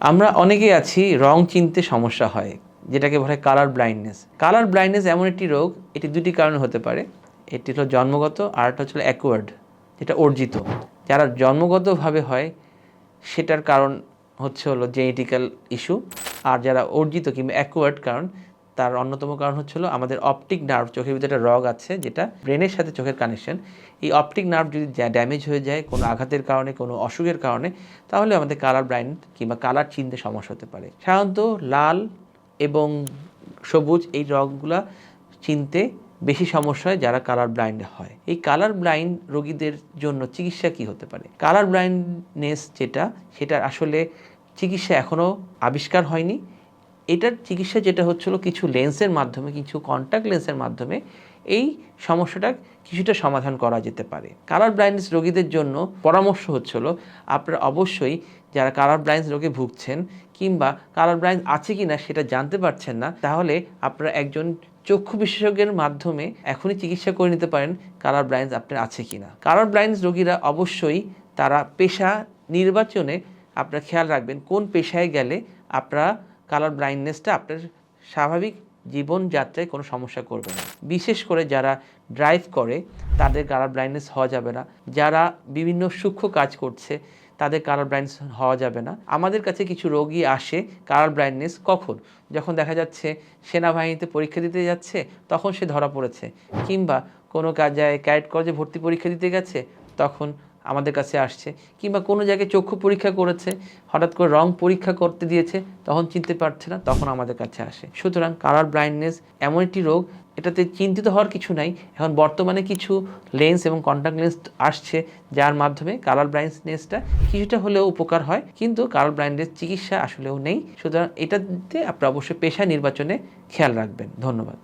আমরা অনেকেই আছি রং চিনতে সমস্যা হয়, যেটাকে বলে কালার ব্লাইন্ডনেস কালার ব্লাইন্ডনেস এমন একটি রোগ, এটি দুটি কারণে হতে পারে। এটি হলো জন্মগত, আর একটা হচ্ছে অ্যাকোয়ার্ড যেটা অর্জিত। যারা জন্মগতভাবে হয়, সেটার কারণ হচ্ছে হলো জেনেটিক্যাল ইস্যু আর যারা অর্জিত কিংবা অ্যাকোয়ার্ড কারণ তার অন্যতম কারণ হচ্ছে হলো আমাদের অপটিক নার্ভ চোখের ভিতরে একটা রগ আছে যেটা ব্রেনের সাথে চোখের কানেকশন এই অপটিক নার্ভ যদি ড্যামেজ হয়ে যায় কোনো আঘাতের কারণে, কোনো অসুখের কারণে, তাহলে আমাদের কালার ব্লাইন্ড কিংবা কালার চিনতে সমস্যা হতে পারে। সাধারণত লাল এবং সবুজ এই রঙগুলা চিনতে বেশি সমস্যা হয় যারা কালার ব্লাইন্ড হয়। এই কালার ব্লাইন্ড রোগীদের জন্য চিকিৎসা কি হতে পারে? কালার ব্লাইন্ডনেস যেটা সেটা আসলে চিকিৎসা এখনও আবিষ্কার হয়নি। এটার চিকিৎসা যেটা হচ্ছিল কিছু লেন্সের মাধ্যমে, কিছু কন্ট্যাক্ট লেন্সের মাধ্যমে এই সমস্যাটা কিছুটা সমাধান করা যেতে পারে। কালার ব্লাইন্ডনেস রোগীদের জন্য পরামর্শ হচ্ছিল, আপনারা অবশ্যই যারা কালার ব্লাইন্ডস রোগে ভুগছেন কিংবা কালার ব্লাইন্ড আছে কি না সেটা জানতে পারছেন না, তাহলে আপনারা একজন চক্ষু বিশেষজ্ঞের মাধ্যমে এখনই চিকিৎসা করে নিতে পারেন কালার ব্লাইন্ডস আপনার আছে কি না কালার ব্লাইন্ডস রোগীরা অবশ্যই তারা পেশা নির্বাচনে আপনারা খেয়াল রাখবেন কোন পেশায় গেলে আপনারা কালার ব্লাইন্ডনেসটা আপনার স্বাভাবিক জীবনযাত্রায় কোনো সমস্যা করবে না। বিশেষ করে যারা ড্রাইভ করে, তাদের কালার ব্লাইন্ডনেস হওয়া যাবে না। যারা বিভিন্ন সূক্ষ্ম কাজ করছে, তাদের কালার ব্লাইন্ডনেস হওয়া যাবে না। আমাদের কাছে কিছু রোগী আসে কালার ব্লাইন্ডনেস কখন? যখন দেখা যাচ্ছে সেনাবাহিনীতে পরীক্ষা দিতে যাচ্ছে, তখন সে ধরা পড়েছে। কিংবা কোনো কাজে ক্যারেট কলেজে ভর্তি পরীক্ষা দিতে গেছে, তখন আমাদের কাছে আসছে কিংবা কোনো জায়গায় চক্ষু পরীক্ষা করেছে, হঠাৎ করে রং পরীক্ষা করতে দিয়েছে, তখন চিনতে পারছে না, তখন আমাদের কাছে আসে। সুতরাং কালার ব্লাইন্ডনেস এমন একটি রোগ, এটাতে চিন্তিত হওয়ার কিছু নাই। এখন বর্তমানে কিছু লেন্স এবং কন্ট্যাক্ট লেন্স আসছে, যার মাধ্যমে কালার ব্লাইন্ডনেসটা কিছুটা হলেও উপকার হয়, কিন্তু কালার ব্লাইন্ডনেস চিকিৎসা আসলেও নেই। সুতরাং এটাতে আপনি অবশ্যই পেশা নির্বাচনে খেয়াল রাখবেন। ধন্যবাদ।